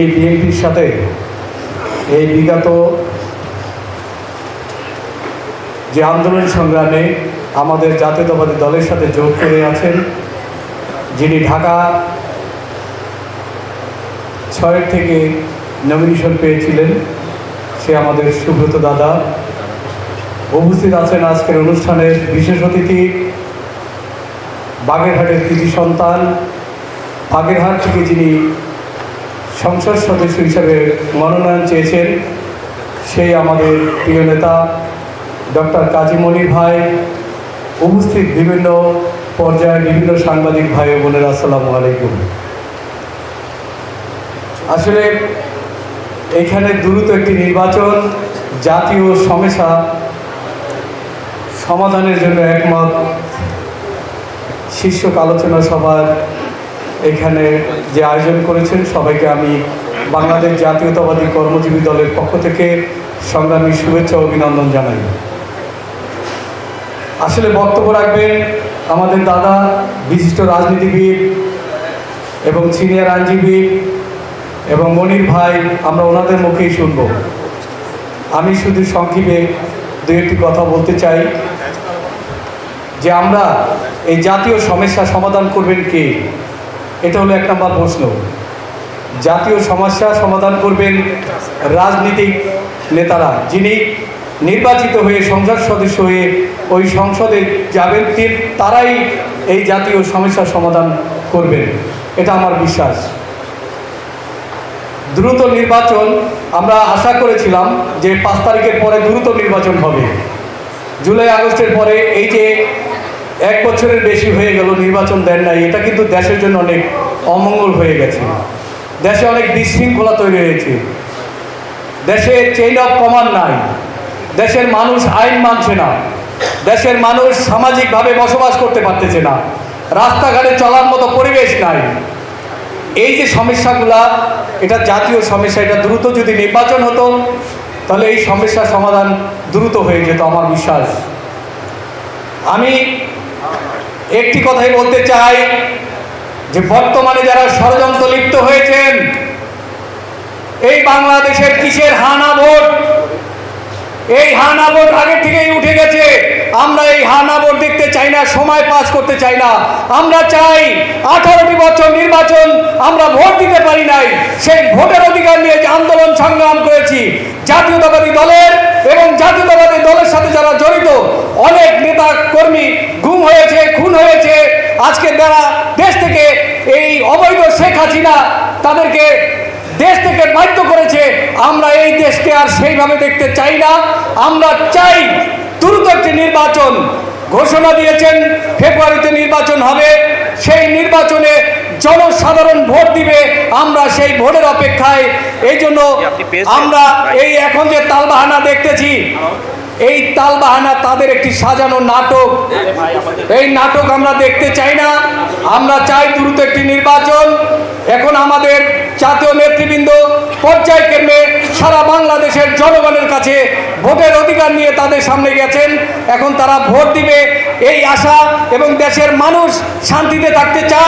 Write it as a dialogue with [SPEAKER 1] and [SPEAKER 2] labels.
[SPEAKER 1] এই বিএনপির সাথে এই বিগত যে আন্দোলন সংগ্রামে আমাদের জাতীয়তাবাদী দলের সাথে যোগ করে আছেন, যিনি ঢাকা ছয়ের থেকে নমিনেশন পেয়েছিলেন, সে আমাদের সুব্রত দাদা। উপস্থিত আছেন আজকের অনুষ্ঠানের বিশেষ অতিথি, বাগেরহাটের কৃতি সন্তান, বাগেরহাট থেকে যিনি সংসদ সদস্য হিসাবে মনোনয়ন চেয়েছেন সেই আমাদের প্রিয় নেতা ডক্টর কাজী মনির ভাই, উপস্থিত বিভিন্ন পর্যায়ে বিভিন্ন সাংবাদিক ভাই বোনের, আসসালামু আলাইকুম। আসলে এখানে দ্রুত একটি নির্বাচন, জাতীয় সমস্যা সমাধানের জন্য একমত শীর্ষক আলোচনা সভার এখানে যে আয়োজন করেছেন, সবাইকে আমি বাংলাদেশ জাতীয়তাবাদী কর্মজীবী দলের পক্ষ থেকে সংগ্রামী শুভেচ্ছা অভিনন্দন জানাই। আসলে বক্তব্য রাখবেন, আমাদের দাদা বিশিষ্ট রাজনীতিবিদ এবং সিনিয়র আইনজীবী এবং মনির ভাই, আমরা ওনাদের মুখেই শুনব। আমি শুধু সংক্ষেপে দু একটি কথা বলতে চাই, যে আমরা এই জাতীয় সমস্যা সমাধান করবেন কে? এটা হলো এক নম্বর প্রশ্ন। জাতীয় সমস্যা সমাধান করবেন রাজনীতিক নেতারা, যিনি নির্বাচিত হয়ে সংসদ সদস্য হয়ে ওই সংসদে যাবেন তারাই এই জাতীয় সমস্যার সমাধান করবেন। এটা আমার বিশ্বাস। দ্রুত নির্বাচন, আমরা আশা করেছিলাম যে পাঁচ তারিখের পরে দ্রুত নির্বাচন হবে। জুলাই, আগস্টের পরে এই যে এক বছরের বেশি হয়ে গেল, নির্বাচন দেন নাই। এটা কিন্তু দেশের জন্য অনেক অমঙ্গল হয়ে গেছে। দেশে অনেক বিশৃঙ্খলা তৈরি হয়েছে। দেশে চেইন অফ কমান্ড নাই। দেশের মানুষ আইন মানছে না। দেশের মানুষ সামাজিকভাবে বসবাস করতে পারতেছে না। রাস্তাঘাটে চলার মতো পরিবেশ নাই। এই যে সমস্যাগুলা, এটা জাতীয় সমস্যা, এটা দ্রুত যদি নির্বাচন হতো, তাহলে এই সমস্যার সমাধান দ্রুত হয়ে যেত, আমার বিশ্বাস। আমি একটি কথাই বলতে চাই যে বর্তমানে যারা ষড়যন্ত্র লিপ্ত হয়েছেন, এই বাংলাদেশের কিসের হানা ভোট? এই হানা ভোট আগে থেকেই উঠে গেছে। আমরা এই হানা ভোট দেখতে চাই না, সময় পাস করতে চাই না। আমরা চাই আঠারোটি বছর নির্বাচন আমরা ভোট দিতে পারি নাই। সেই ভোটের অধিকার নিয়ে যে আন্দোলন সংগ্রাম করেছি, জাতীয়তাবাদী দলের এবং জাতীয়তাবাদী দলের সাথে যারা জড়িত, অনেক নেতা কর্মী গুম হয়েছে খুন হয়েছে। আজকে যারা দেশ থেকে এই অবৈধ শেখ হাসিনা তাদেরকে দেশ থেকে বাধ্য করেছে আমরা এই দেশকে আর সেইভাবে দেখতে চাই না। আমরা চাই দ্রুত একটি নির্বাচন। ঘোষণা দিয়েছেন ফেব্রুয়ারিতে নির্বাচন হবে। সেই নির্বাচনে জনসাধারণ ভোট দিবে আমরা সেই ভোটের অপেক্ষায়। এই জন্য আমরা এই এখন যে তালবাহানা দেখতেছি এই তালবাহানা তাদের একটি সাজানো নাটক। এই নাটক আমরা দেখতে চাই না। আমরা চাই দ্রুত একটি নির্বাচন। এখন আমাদের জাতীয় নেতৃবৃন্দ পর্যায়ক্রমে সারা বাংলাদেশের জনগণের কাছে ভোটের অধিকার নিয়ে তাদের সামনে গেছেন। এখন তারা ভোট দিবে, এই আশা এবং দেশের মানুষ শান্তিতে থাকতে চায়।